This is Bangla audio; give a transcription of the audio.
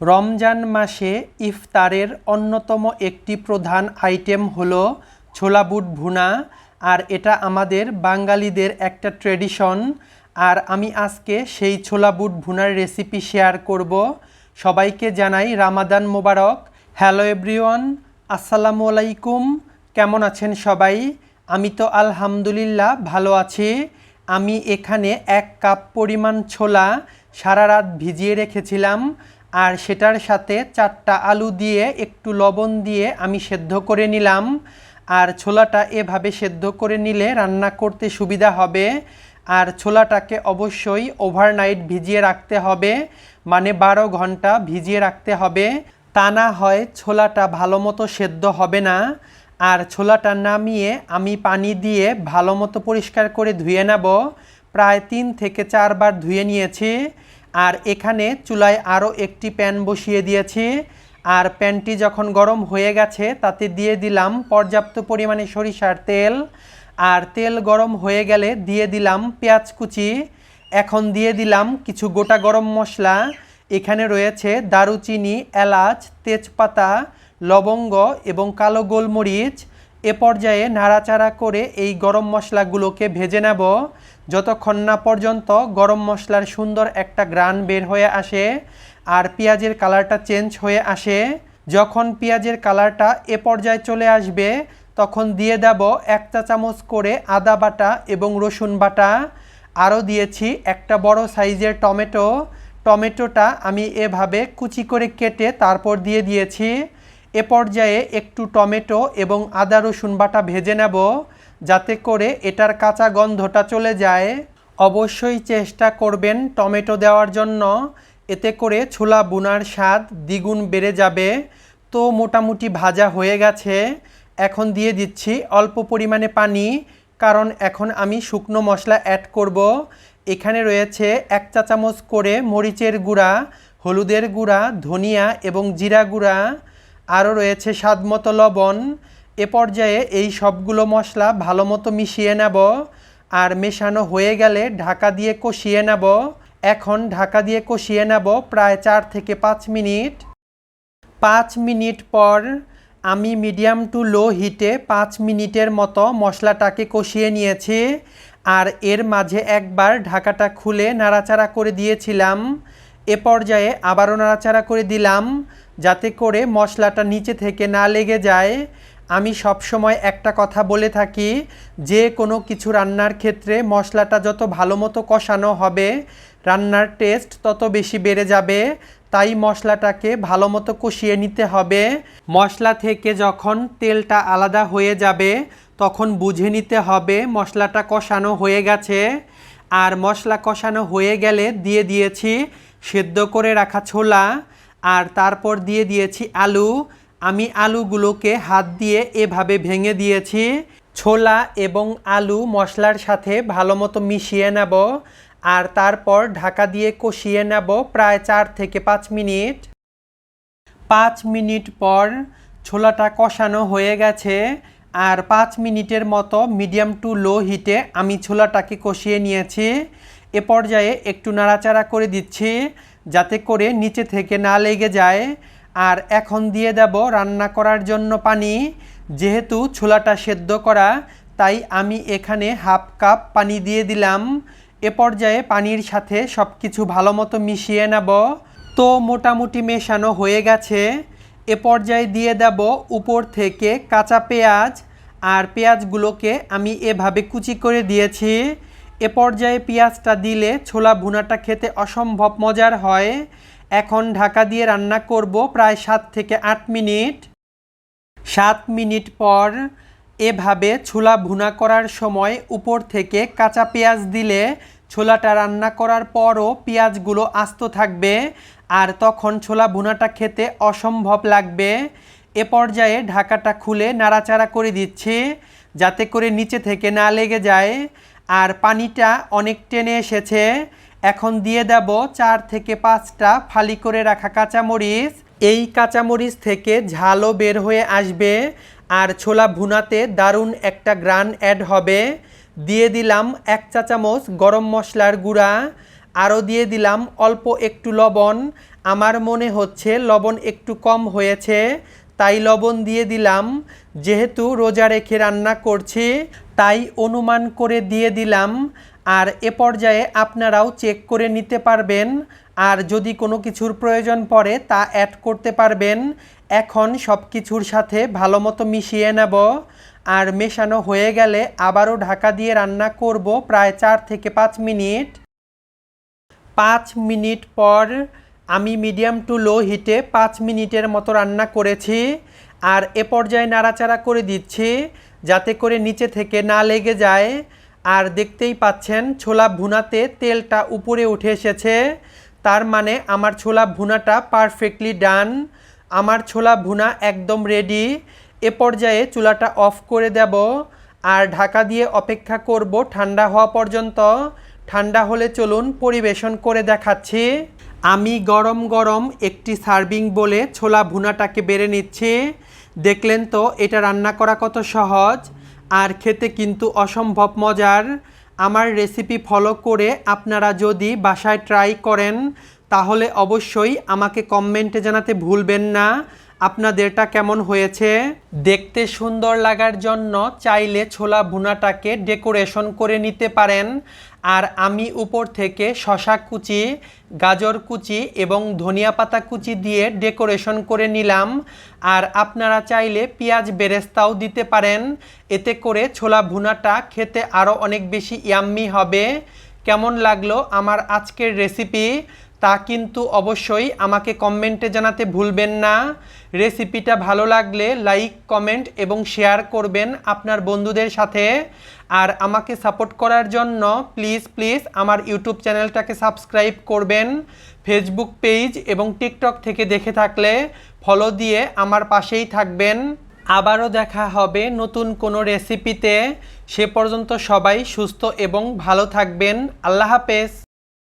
রমজান মাসে ইফতারের অন্যতম একটি প্রধান আইটেম হলো ছোলা বুট ভুনা, আর এটা আমাদের বাঙালিদের একটা ট্রেডিশন। আর আমি আজকে সেই ছোলা বুট ভুনার রেসিপি শেয়ার করব। সবাইকে জানাই রামাদান মোবারক। হ্যালো এভরিওয়ান, আসসালামু আলাইকুম। কেমন আছেন সবাই? আমি তো আলহামদুলিল্লাহ ভালো আছি। আমি এখানে এক কাপ পরিমাণ ছোলা সারা রাত ভিজিয়ে রেখেছিলাম। আর সেটার সাথে চারটা আলু দিয়ে একটু লবণ দিয়ে আমি সেদ্ধ করে নিলাম। আর ছোলাটা এভাবে সেদ্ধ করে নিলে রান্না করতে সুবিধা হবে। আর ছোলাটাকে অবশ্যই ওভারনাইট ভিজিয়ে রাখতে হবে মানে বারো ঘণ্টা ভিজিয়ে রাখতে হবে। তা না হয় ছোলাটা ভালো মতো সেদ্ধ হবে না। আর ছোলাটা নামিয়ে আমি পানি দিয়ে ভালো মতো পরিষ্কার করে ধুয়ে নেব। প্রায় তিন থেকে চারবার ধুয়ে নিয়েছি। আর এখানে চুলায় আরও একটি প্যান বসিয়ে দিয়েছি। আর প্যানটি যখন গরম হয়ে গেছে, তাতে দিয়ে দিলাম পর্যাপ্ত পরিমাণে সরিষার তেল। আর তেল গরম হয়ে গেলে দিয়ে দিলাম পেঁয়াজ কুচি। এখন দিয়ে দিলাম কিছু গোটা গরম মশলা। এখানে রয়েছে দারুচিনি, এলাচ, তেজপাতা, লবঙ্গ এবং কালো গোলমরিচ। এ পর্যায়ে নাড়াচাড়া করে এই গরম মশলাগুলোকে ভেজে নেব। যতক্ষণ না পর্যন্ত গরম মশলার সুন্দর একটা গ্রান বের হয়ে আসে আর পেঁয়াজের কালারটা চেঞ্জ হয়ে আসে, যখন পেঁয়াজের কালারটা এ পর্যায়ে চলে আসবে, তখন দিয়ে দেব এক চা চামচ করে আদা বাটা এবং রসুন বাটা। আরও দিয়েছি একটা বড় সাইজের টমেটো। টমেটোটা আমি এভাবে কুচি করে কেটে তারপর দিয়ে দিয়েছি। এ পর্যায়ে একটু টমেটো এবং আদা রসুন বাটা ভেজে নেব, যাতে করে এটার কাঁচা গন্ধটা চলে যায়। অবশ্যই চেষ্টা করবেন টমেটো দেওয়ার জন্য। এতে করে ছোলা বুনার স্বাদ দ্বিগুণ বেড়ে যাবে। তো মোটামুটি ভাজা হয়ে গেছে। এখন দিয়ে দিচ্ছি অল্প পরিমাণে পানি, কারণ এখন আমি শুকনো মশলা অ্যাড করব। এখানে রয়েছে এক চা চামচ করে মরিচের গুঁড়া, হলুদের গুঁড়া, ধনিয়া এবং জিরা গুঁড়া। আরও রয়েছে স্বাদমতো লবণ। এ পর্যায়ে এই সবগুলো মশলা ভালো মতো মিশিয়ে নেব আর মেশানো হয়ে গেলে ঢাকা দিয়ে কষিয়ে নেব। এখন ঢাকা দিয়ে কষিয়ে নেব প্রায় চার থেকে পাঁচ মিনিট। পাঁচ মিনিট পর আমি মিডিয়াম টু লো হিটে পাঁচ মিনিটের মতো মশলাটাকে কষিয়ে নিয়েছি আর এর মাঝে একবার ঢাকাটা খুলে নাড়াচাড়া করে দিয়েছিলাম। এ পর্যায়ে আবারও নাড়াচাড়া করে দিলাম। যাতে করে মশলাটা নিচে থেকে না লেগে যায়। আমি সব সময় একটা কথা বলে থাকি, যে কোনো কিছু রান্নার ক্ষেত্রে মশলাটা যত ভালো মতো কষানো হবে, রান্নার টেস্ট তত বেশি বেড়ে যাবে, তাই মশলাটাকে ভালো মতো কষিয়ে নিতে হবে। মশলা থেকে যখন তেলটা আলাদা হয়ে যাবে, তখন বুঝে নিতে হবে মশলাটা কষানো হয়ে গেছে। আর মশলা কষানো হয়ে গেলে দিয়ে দিয়েছি সেদ্ধ করে রাখা ছোলা। আর তারপর দিয়ে দিয়েছি আলু। আমি আলুগুলোকে হাত দিয়ে এভাবে ভেঙে দিয়েছি। ছোলা এবং আলু মশলার সাথে ভালো মতো মিশিয়ে নেব। আর তারপর ঢাকা দিয়ে কষিয়ে নেব প্রায় চার থেকে পাঁচ মিনিট। পাঁচ মিনিট পর ছোলাটা কষানো হয়ে গেছে। আর পাঁচ মিনিটের মতো মিডিয়াম টু লো হিটে আমি ছোলাটাকে কষিয়ে নিয়েছি। এ পর্যায়ে একটু নাড়াচাড়া করে দিচ্ছি। যাতে করে নিচে থেকে না লেগে যায়। আর এখন দিয়ে দেব রান্না করার জন্য পানি। যেহেতু ছোলাটা সেদ্ধ করা, তাই আমি এখানে হাফ কাপ পানি দিয়ে দিলাম। এ পর্যায়ে পানির সাথে সব কিছু ভালো মতো মিশিয়ে নেব। তো মোটামুটি মেশানো হয়ে গেছে। এ পর্যায়ে দিয়ে দেব উপর থেকে কাঁচা পেঁয়াজ। আর পেঁয়াজগুলোকে আমি এভাবে কুচি করে দিয়েছি। এ পর্যায়ে পেঁয়াজটা দিলে ছোলা ভুনাটা খেতে অসম্ভব মজার হয়। এখন ঢাকা দিয়ে রান্না করব প্রায় সাত থেকে আট মিনিট। সাত মিনিট পর এভাবে ছোলা ভুনা করার সময় উপর থেকে কাঁচা পেঁয়াজ দিলে ছোলাটা রান্না করার পরও পেঁয়াজগুলো আস্ত থাকবে আর তখন ছোলা ভুনাটা খেতে অসম্ভব লাগবে। এ পর্যায়ে ঢাকাটা খুলে নাড়াচাড়া করে দিচ্ছি যাতে করে নিচে থেকে না লেগে যায়। আর পানিটা অনেক টেনে এসেছে। এখন দিয়ে দেব চার থেকে পাঁচটা ফালি করে রাখা কাঁচামরিচ। এই কাঁচামরিচ থেকে ঝালও বের হয়ে আসবে আর ছোলা ভুনাতে দারুণ একটা গ্রান অ্যাড হবে। দিয়ে দিলাম এক চা চামচ গরম মশলার গুঁড়া। আরও দিয়ে দিলাম অল্প একটু লবণ। আমার মনে হচ্ছে লবণ একটু কম হয়েছে। তাই লবণ দিয়ে দিলাম। যেহেতু রোজা রেখে রান্না করছি, তাই অনুমান করে দিয়ে দিলাম। আর এ পর্যায়ে আপনারাও চেক করে নিতে পারবেন। আর যদি কোনো কিছুর প্রয়োজন পড়ে তা অ্যাড করতে পারবেন। এখন সব কিছুর সাথে ভালো মতো মিশিয়ে নেব। আর মেশানো হয়ে গেলে আবারও ঢাকা দিয়ে রান্না করব প্রায় চার থেকে পাঁচ মিনিট। পাঁচ মিনিট পর আমি মিডিয়াম টু লো হিটে পাঁচ মিনিটের মতো রান্না করেছি আর এ পর্যায়ে নাড়াচাড়া করে দিচ্ছি যাতে করে নিচে থেকে না লেগে যায়। আর দেখতেই পাচ্ছেন ছোলা ভুনাতে তেলটা উপরে উঠে এসেছে। তার মানে আমার ছোলা ভুনাটা পারফেক্টলি ডান। আমার ছোলা ভুনা একদম রেডি। এ পর্যায়ে চুলাটা অফ করে দেব আর ঢাকা দিয়ে অপেক্ষা করব ঠান্ডা হওয়া পর্যন্ত। ঠান্ডা হলে চলুন পরিবেশন করে দেখাচ্ছি। আমি গরম গরম একটি সার্ভিং বলে ছোলা ভুনাটাকে বেড়ে নিচ্ছি। দেখলেন তো, এটা রান্না করা কত সহজ, আর খেতে কিন্তু অসম্ভব মজার। আমার রেসিপি ফলো করে আপনারা যদি বাসায় ট্রাই করেন, তাহলে অবশ্যই আমাকে কমেন্টে জানাতে ভুলবেন না। আপনাদেরটা কেমন হয়েছে? দেখতে সুন্দর লাগার জন্য চাইলে ছোলা ভুনাটাকে ডেকোরেশন করে নিতে পারেন। আর আমি উপর থেকে শশা কুচি, গাজর কুচি এবং ধনিয়া পাতা কুচি দিয়ে ডেকোরেশন করে নিলাম। আর আপনারা চাইলে পেঁয়াজ বেরেস্তাও দিতে পারেন। এতে করে ছোলা ভুনাটা খেতে আরও অনেক বেশি ইয়াম্মি হবে। কেমন লাগল আমার আজকের রেসিপি তা কিন্তু অবশ্যই আমাকে কমেন্টে জানাতে ভুলবেন না। রেসিপিটা ভালো লাগলে লাইক, কমেন্ট এবং শেয়ার করবেন আপনার বন্ধুদের সাথে। আর আমাকে সাপোর্ট করার জন্য প্লিজ প্লিজ আমার ইউটিউব চ্যানেলটাকে সাবস্ক্রাইব করবেন। ফেসবুক পেজ এবং টিকটক থেকে দেখে থাকলে ফলো দিয়ে আমার পাশেই থাকবেন। আবারও দেখা হবে নতুন কোনো রেসিপিতে। সে পর্যন্ত সবাই সুস্থ এবং ভালো থাকবেন। আল্লাহ হাফেজ।